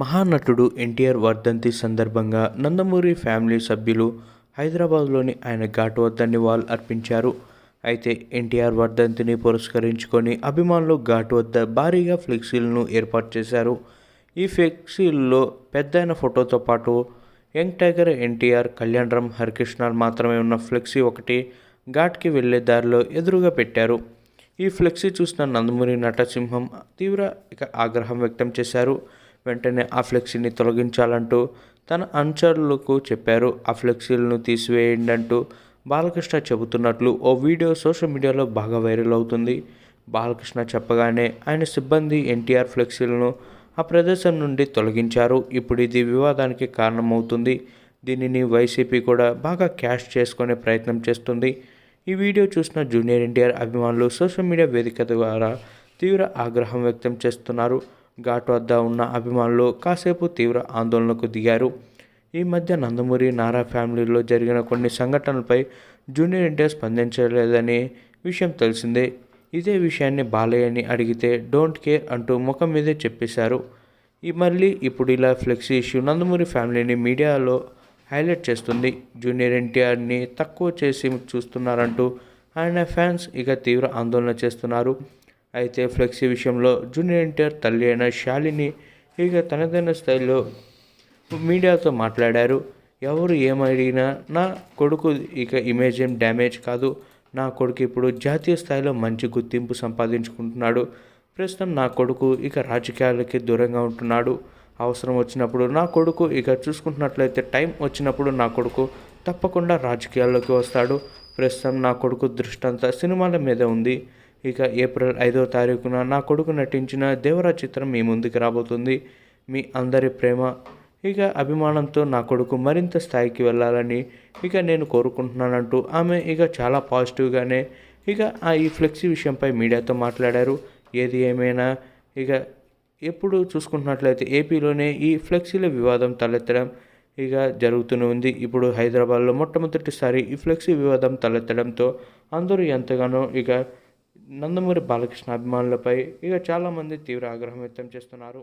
మహానటుడు ఎన్టీఆర్ వర్ధంతి సందర్భంగా నందమూరి ఫ్యామిలీ సభ్యులు హైదరాబాద్లోని ఆయన ఘాట్ వద్ద నివాళులు అర్పించారు. అయితే ఎన్టీఆర్ వర్ధంతిని పురస్కరించుకొని అభిమానులు ఘాట్ వద్ద భారీగా ఫ్లెక్సీలను ఏర్పాటు చేశారు. ఈ ఫ్లెక్సీల్లో పెద్దయిన ఫోటోతో పాటు యంగ్ టైగర్ ఎన్టీఆర్ కళ్యాణరామ్ హరికృష్ణ మాత్రమే ఉన్న ఫ్లెక్సీ ఒకటి ఘాట్కి వెళ్ళే దారిలో ఎదురుగా పెట్టారు. ఈ ఫ్లెక్సీ చూసిన నందమూరి నటసింహం తీవ్ర ఆగ్రహం వ్యక్తం చేశారు. వెంటనే ఆ ఫ్లెక్సీని తొలగించాలంటూ తన అనుచరులకు చెప్పారు. ఆ ఫ్లెక్సీలను తీసివేయండి అంటూ బాలకృష్ణ చెబుతున్నట్లు ఓ వీడియో సోషల్ మీడియాలో బాగా వైరల్ అవుతుంది. బాలకృష్ణ చెప్పగానే ఆయన సిబ్బంది ఎన్టీఆర్ ఫ్లెక్సీలను ఆ ప్రదేశం నుండి తొలగించారు. ఇప్పుడు ఇది వివాదానికి కారణమవుతుంది. దీనిని వైసీపీ కూడా బాగా క్యాష్ చేసుకునే ప్రయత్నం చేస్తుంది. ఈ వీడియో చూసిన జూనియర్ ఎన్టీఆర్ అభిమానులు సోషల్ మీడియా వేదిక ద్వారా తీవ్ర ఆగ్రహం వ్యక్తం చేస్తున్నారు. ఘాట్ వద్ద ఉన్న అభిమానులు కాసేపు తీవ్ర ఆందోళనకు దిగారు. ఈ మధ్య నందమూరి నారా ఫ్యామిలీలో జరిగిన కొన్ని సంఘటనలపై జూనియర్ ఎన్టీఆర్ స్పందించలేదనే విషయం తెలిసిందే. ఇదే విషయాన్ని బాలయ్యని అడిగితే డోంట్ కేర్ అంటూ ముఖం మీదే చెప్పేశారు. ఈ మళ్ళీ ఇప్పుడు ఇలా ఫ్లెక్సీ ఇష్యూ నందమూరి ఫ్యామిలీని మీడియాలో హైలైట్ చేస్తుంది. జూనియర్ ఎన్టీఆర్ని తక్కువ చేసి చూస్తున్నారంటూ ఆయన ఫ్యాన్స్ ఇక తీవ్ర ఆందోళన చేస్తున్నారు. అయితే ఫ్లెక్సీ విషయంలో జూనియర్ ఎన్టీఆర్ తల్లి అయిన శాలిని ఇక తనదైన స్థాయిలో మీడియాతో మాట్లాడారు. ఎవరు ఏమడిగినా నా కొడుకు ఇక ఇమేజ్ ఏం డ్యామేజ్ కాదు. నా కొడుకు ఇప్పుడు జాతీయ స్థాయిలో మంచి గుర్తింపు సంపాదించుకుంటున్నాడు. ప్రస్తుతం నా కొడుకు ఇక రాజకీయాలకి దూరంగా ఉంటున్నాడు. అవసరం వచ్చినప్పుడు నా కొడుకు ఇక చూసుకుంటున్నట్లయితే టైం వచ్చినప్పుడు నా కొడుకు తప్పకుండా రాజకీయాల్లోకి వస్తాడు. ప్రస్తుతం నా కొడుకు దృష్టి అంతా సినిమాల మీద ఉంది. ఇక ఏప్రిల్ ఐదో తారీఖున నా కొడుకు నటించిన దేవరా చిత్రం మీ ముందుకు రాబోతుంది. మీ అందరి ప్రేమ ఇక అభిమానంతో నా కొడుకు మరింత స్థాయికి వెళ్ళాలని ఇక నేను కోరుకుంటున్నానంటూ ఆమె ఇక చాలా పాజిటివ్గానే ఇక ఆ ఈ ఫ్లెక్సీ విషయంపై మీడియాతో మాట్లాడారు. ఏది ఏమైనా ఇక ఎప్పుడు చూసుకుంటున్నట్లయితే ఏపీలోనే ఈ ఫ్లెక్సీల వివాదం తలెత్తడం ఇక జరుగుతూనే ఉంది. ఇప్పుడు హైదరాబాద్లో మొట్టమొదటిసారి ఈ ఫ్లెక్సీ వివాదం తలెత్తడంతో అందరూ ఎంతగానో ఇక నందమూరి బాలకృష్ణ అభిమానులపై ఇక చాలామంది తీవ్ర ఆగ్రహం వ్యక్తం చేస్తున్నారు.